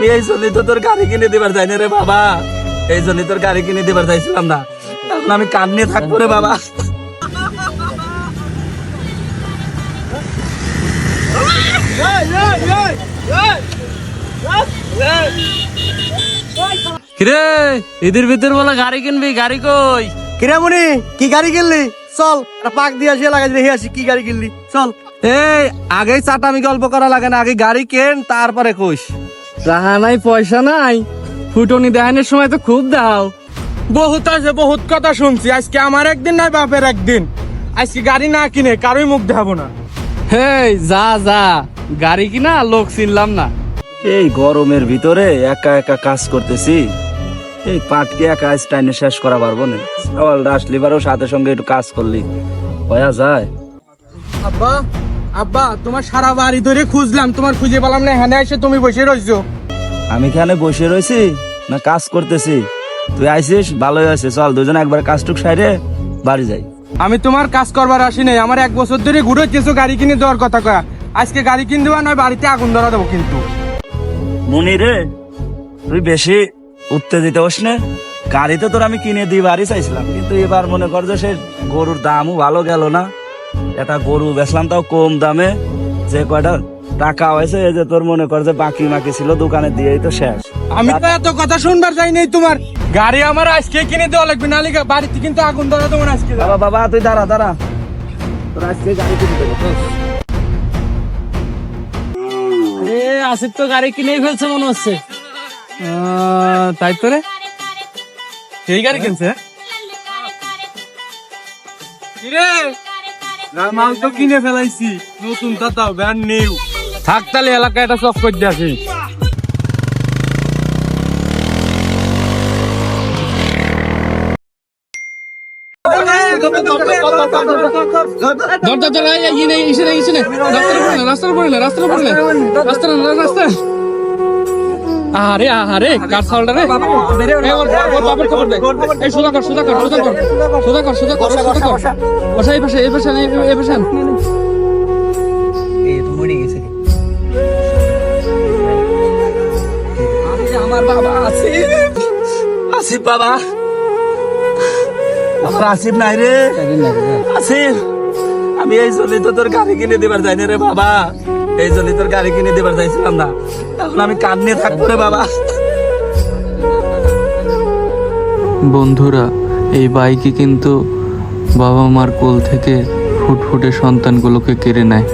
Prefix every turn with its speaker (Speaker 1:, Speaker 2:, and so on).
Speaker 1: আমি এই জন্যই তো তোর গাড়ি কিনে দিবার যাই না রে বাবা। এই জন্যই তোর গাড়ি কিনে দিবার চাইছিলাম না। এখন আমি কান নিয়ে থাকব রে বাবা।
Speaker 2: কিরে ঈদের ভিতর বলে গাড়ি কিনবি গাড়ি কই?
Speaker 3: কিরামনি কি গাড়ি কিনলি? চল পাক দিয়ে আসি লাগাই দেখে আসি কি গাড়ি কিনলি? চল।
Speaker 1: এই আগেই চাটামি গল্প করা লাগে না আগে গাড়ি কেন তারপরে কইস।
Speaker 2: টাকা নাই পয়সা নাই। ফুটনি দেখানোর সময় তো খুব দাও।
Speaker 4: বহুত আছে বহুত কথা শুনছি। আজকে আমার একদিন নাই বাপের একদিন। আজকে গাড়ি না কিনে কারোই মুখ দেখাবো না।
Speaker 2: হেই যা যা। গাড়ি কিনা লোক চিনলাম না।
Speaker 1: এই গরমের ভিতরে একা একা কাজ করতেছি। এই পাটকে একা আজ টাইনে শেষ করা পারব না। সকাল আসলি বারও সাথে সঙ্গে একটু কাজ করলি। হয়ে যায়।
Speaker 4: আব্বা আব্বা তোমার সারা বাড়ি ধরে খুঁজলাম। তোমার খুঁজে পেলাম না এখানে এসে তুমি বসে রয়েছো
Speaker 1: আমি এখানে বসে রয়েছি? না কাজ করতেছি? তুই আইসিস? ভালোই আছে চল দুজন একবার কাজটুক সাইরে বাড়ি যাই।
Speaker 4: আমি তোমার কাজ করবার আসি নাই। আমার এক বছর ধরে ঘুরে কিছু গাড়ি কিনে দেওয়ার কথা কয়া। আজকে গাড়ি কিনে দেওয়া নয় বাড়িতে আগুন ধরা দেবো কিন্তু।
Speaker 1: মুনি রে তুই বেশি উত্তেজিত হোস নে? গাড়ি তো তোর আমি কিনে দিয়ে বাড়ি চাইছিলাম কিন্তু এবার মনে কর যে সে গরুর দামও ভালো গেল না। এটা গরু বেচলাম তাও কম দামে। যে কয়টা টাকা হয়েছে এই যে তোর মনে কর যে বাকি মাকি ছিল দোকানে দিয়েই তো শেষ।
Speaker 4: আমি তো এত কথা শুনবার চাই নাই তোমার। গাড়ি আমার আজকে কিনে দেওয়া লাগবে না লিগা বাড়িতে কিন্তু আগুন ধরা না আজকে।
Speaker 1: বাবা বাবা তুই দাঁড়া দাঁড়া। তোর আজকে গাড়ি কিনে দেবো তো।
Speaker 2: এ আসিফ তো গাড়ি কিনেই ফেলছে মনে হচ্ছে।
Speaker 4: আহ, তাই তো রে। সেই গাড়ি কিনছে কিরে? মাল তো কিনে ফেলাইছি। নতুন তাতাও ব্র্যান্ড নিউ থাক তাহলে এলাকা এটা চক করে আসি।
Speaker 2: আরে রে? এই, সোজা কর সোজা কর সোজা কর সোজা কর সোজা কর এই পাশে এই পাশে এই পাশে
Speaker 1: বাবা আসিফ। আসিফ বাবা। আমার আসিফ নাই রে। আসিফ আমি এই জন্যই তো তোর গাড়ি কিনে দিবার যাই রে বাবা। এই জন্যই তোর গাড়ি কিনে দিবার চাইছিলাম না। এখন আমি কান নিয়ে থাকব রে বাবা।
Speaker 5: বন্ধুরা এই বাইকে কিন্তু বাবা মার কোল থেকে ফুটফুটে সন্তানগুলোকে কেড়ে নেয়।